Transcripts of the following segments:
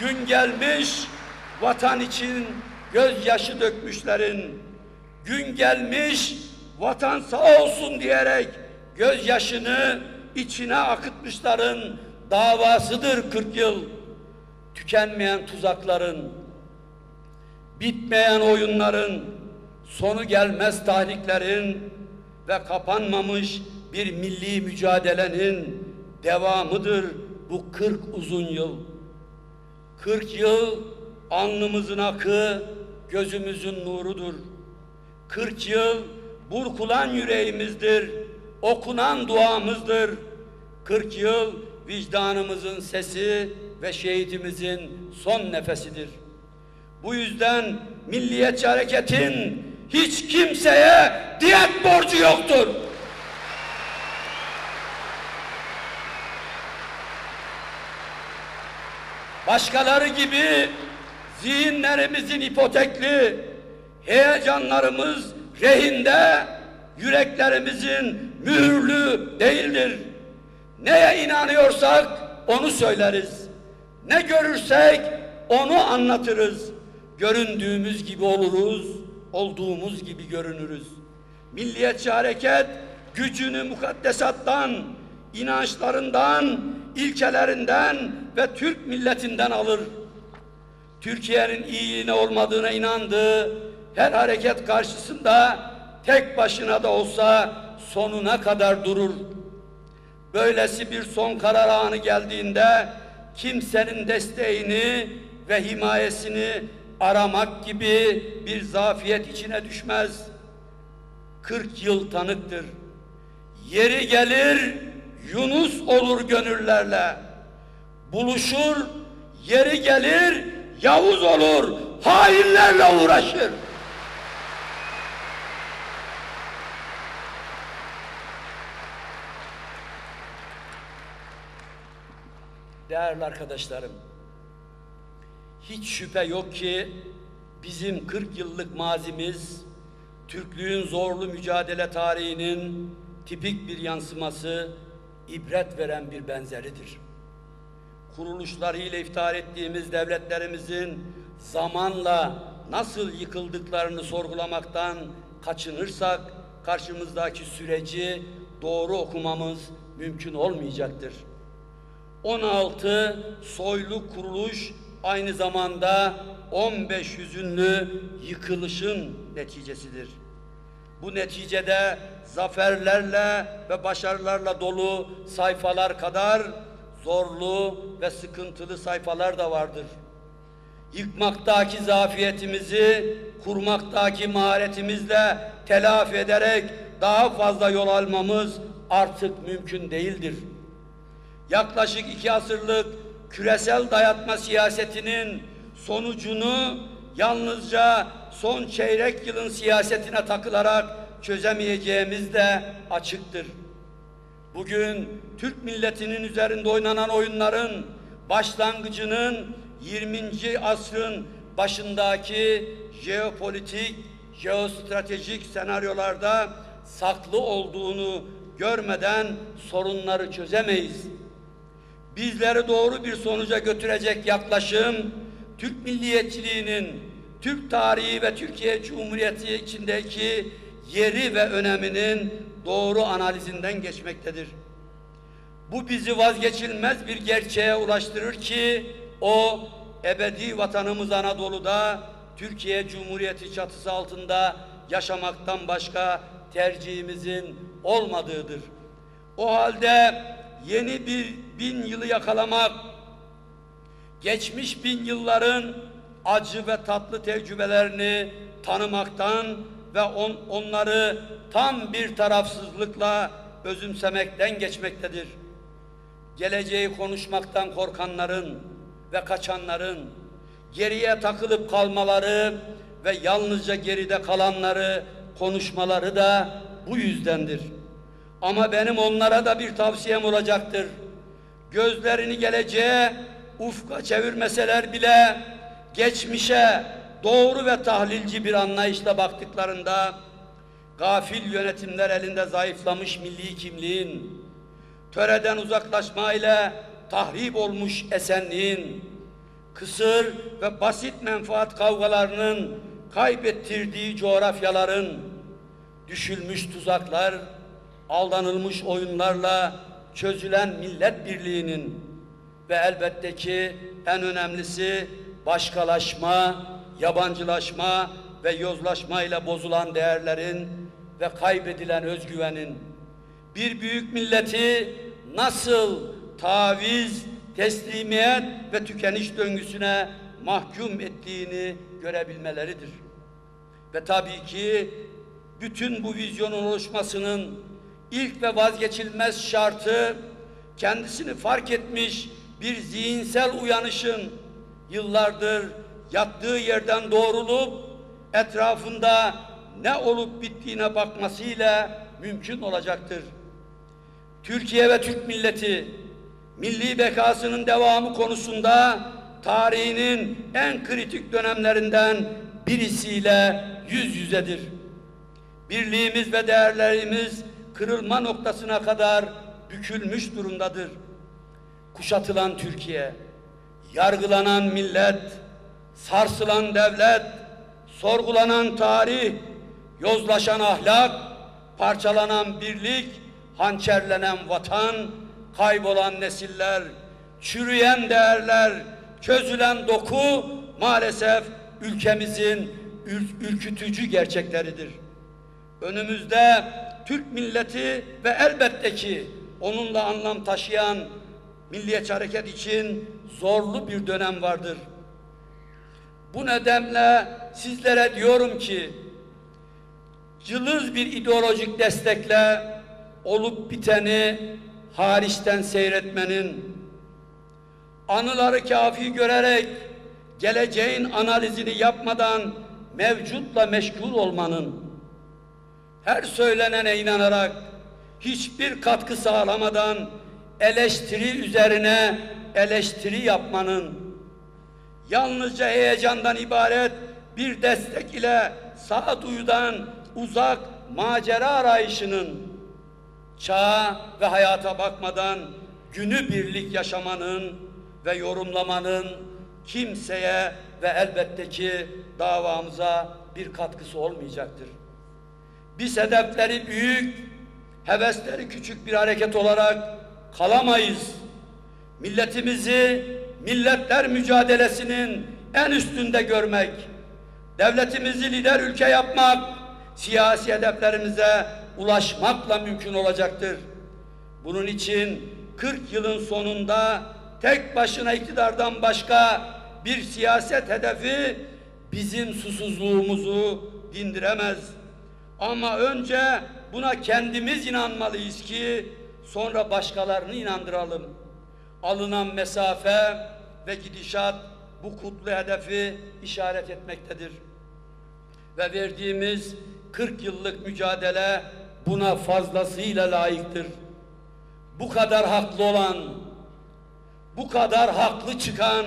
Gün gelmiş vatan için gözyaşı dökmüşlerin. Gün gelmiş vatan sağ olsun diyerek gözyaşını içine akıtmışların davasıdır 40 yıl. Tükenmeyen tuzakların, bitmeyen oyunların, sonu gelmez tahriklerin ve kapanmamış bir milli mücadelenin devamıdır bu 40 uzun yıl. 40 yıl alnımızın akı, gözümüzün nurudur. 40 yıl burkulan yüreğimizdir, okunan duamızdır. 40 yıl vicdanımızın sesi ve şehitimizin son nefesidir. Bu yüzden Milliyetçi Hareket'in hiç kimseye diyet borcu yoktur. Başkaları gibi zihinlerimizin ipotekli, heyecanlarımız rehinde, yüreklerimizin mühürlü değildir. Neye inanıyorsak onu söyleriz. Ne görürsek onu anlatırız. Göründüğümüz gibi oluruz, olduğumuz gibi görünürüz. Milliyetçi hareket gücünü mukaddesattan, inançlarından, ilkelerinden ve Türk milletinden alır. Türkiye'nin iyiliğine olmadığına inandığı her hareket karşısında tek başına da olsa sonuna kadar durur. Böylesi bir son karar anı geldiğinde kimsenin desteğini ve himayesini aramak gibi bir zafiyet içine düşmez. 40 yıl tanıktır. Yeri gelir Yunus olur gönüllerle. Buluşur, yeri gelir Yavuz olur, hainlerle uğraşır. Değerli arkadaşlarım, hiç şüphe yok ki bizim 40 yıllık mazimiz Türklüğün zorlu mücadele tarihinin tipik bir yansıması, ibret veren bir benzeridir. Kuruluşlarıyla iftihar ettiğimiz devletlerimizin zamanla nasıl yıkıldıklarını sorgulamaktan kaçınırsak karşımızdaki süreci doğru okumamız mümkün olmayacaktır. 16 soylu kuruluş aynı zamanda 15 hüzünlü yıkılışın neticesidir. Bu neticede zaferlerle ve başarılarla dolu sayfalar kadar zorlu ve sıkıntılı sayfalar da vardır. Yıkmaktaki zafiyetimizi kurmaktaki maharetimizle telafi ederek daha fazla yol almamız artık mümkün değildir. Yaklaşık iki asırlık küresel dayatma siyasetinin sonucunu yalnızca son çeyrek yılın siyasetine takılarak çözemeyeceğimiz de açıktır. Bugün Türk milletinin üzerinde oynanan oyunların başlangıcının 20. asrın başındaki jeopolitik, jeostratejik senaryolarda saklı olduğunu görmeden sorunları çözemeyiz. Bizleri doğru bir sonuca götürecek yaklaşım, Türk milliyetçiliğinin, Türk tarihi ve Türkiye Cumhuriyeti içindeki yeri ve öneminin doğru analizinden geçmektedir. Bu bizi vazgeçilmez bir gerçeğe ulaştırır ki o ebedi vatanımız Anadolu'da Türkiye Cumhuriyeti çatısı altında yaşamaktan başka tercihimizin olmadığıdır. O halde yeni bir bin yılı yakalamak, geçmiş bin yılların acı ve tatlı tecrübelerini tanımaktan ve on, onları tam bir tarafsızlıkla özümsemekten geçmektedir. Geleceği konuşmaktan korkanların ve kaçanların geriye takılıp kalmaları ve yalnızca geride kalanları konuşmaları da bu yüzdendir. Ama benim onlara da bir tavsiyem olacaktır. Gözlerini geleceğe ufka çevirmeseler bile geçmişe doğru ve tahlilci bir anlayışla baktıklarında gafil yönetimler elinde zayıflamış milli kimliğin, töreden uzaklaşmayla tahrip olmuş esenliğin, kısır ve basit menfaat kavgalarının kaybettirdiği coğrafyaların düşülmüş tuzaklar, aldanılmış oyunlarla çözülen millet birliğinin ve elbette ki en önemlisi başkalaşma, yabancılaşma ve yozlaşma ile bozulan değerlerin ve kaybedilen özgüvenin bir büyük milleti nasıl taviz, teslimiyet ve tükeniş döngüsüne mahkum ettiğini görebilmeleridir. Ve tabii ki bütün bu vizyonun oluşmasının ilk ve vazgeçilmez şartı kendisini fark etmiş bir zihinsel uyanışın yıllardır yattığı yerden doğrulup etrafında ne olup bittiğine bakmasıyla mümkün olacaktır. Türkiye ve Türk milleti milli bekasının devamı konusunda tarihinin en kritik dönemlerinden birisiyle yüz yüzedir. Birliğimiz ve değerlerimiz kırılma noktasına kadar bükülmüş durumdadır. Kuşatılan Türkiye, yargılanan millet, sarsılan devlet, sorgulanan tarih, yozlaşan ahlak, parçalanan birlik, hançerlenen vatan, kaybolan nesiller, çürüyen değerler, çözülen doku maalesef ülkemizin ür- ürkütücü gerçekleridir. Önümüzde Türk milleti ve elbette ki onunla anlam taşıyan Milliyetçi Hareket için zorlu bir dönem vardır. Bu nedenle sizlere diyorum ki cılız bir ideolojik destekle olup biteni hariçten seyretmenin, anıları kafi görerek geleceğin analizini yapmadan mevcutla meşgul olmanın, her söylenene inanarak hiçbir katkı sağlamadan eleştiri üzerine eleştiri yapmanın, yalnızca heyecandan ibaret bir destek ile sağduyudan uzak macera arayışının, çağa ve hayata bakmadan günü birlik yaşamanın ve yorumlamanın kimseye ve elbette ki davamıza bir katkısı olmayacaktır. Biz hedefleri büyük, hevesleri küçük bir hareket olarak kalamayız. Milletimizi milletler mücadelesinin en üstünde görmek, devletimizi lider ülke yapmak, siyasi hedeflerimize ulaşmakla mümkün olacaktır. Bunun için 40 yılın sonunda tek başına iktidardan başka bir siyaset hedefi bizim susuzluğumuzu dindiremez. Ama önce buna kendimiz inanmalıyız ki sonra başkalarını inandıralım. Alınan mesafe ve gidişat bu kutlu hedefi işaret etmektedir. Ve verdiğimiz 40 yıllık mücadele buna fazlasıyla layıktır. Bu kadar haklı olan, bu kadar haklı çıkan,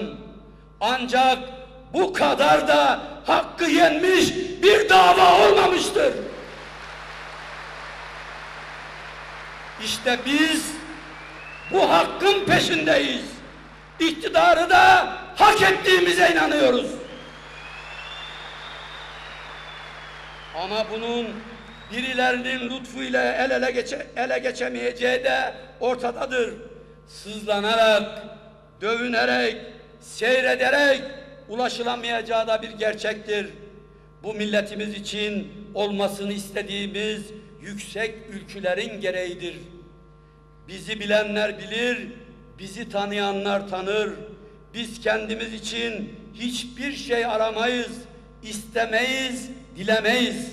ancak bu kadar da hakkı yenmiş bir dava olmamıştır. İşte biz bu hakkın peşindeyiz. İktidarı da hak ettiğimize inanıyoruz. Ama bunun birilerinin lütfuyla el ele, geçe, ele geçemeyeceği de ortadadır. Sızlanarak, dövünerek, seyrederek ulaşılamayacağı da bir gerçektir. Bu milletimiz için olmasını istediğimiz yüksek ülkülerin gereğidir. Bizi bilenler bilir, bizi tanıyanlar tanır. Biz kendimiz için hiçbir şey aramayız, istemeyiz, dilemeyiz.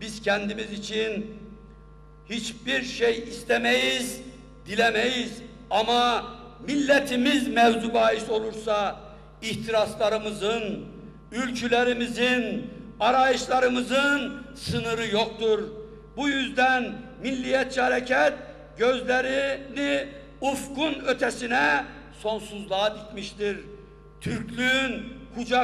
Biz kendimiz için hiçbir şey istemeyiz, dilemeyiz. Ama milletimiz mevzu olursa ihtiraslarımızın, ülkülerimizin, arayışlarımızın sınırı yoktur. Bu yüzden milliyetçi hareket gözlerini ufkun ötesine sonsuzluğa dikmiştir. Türklüğün kucak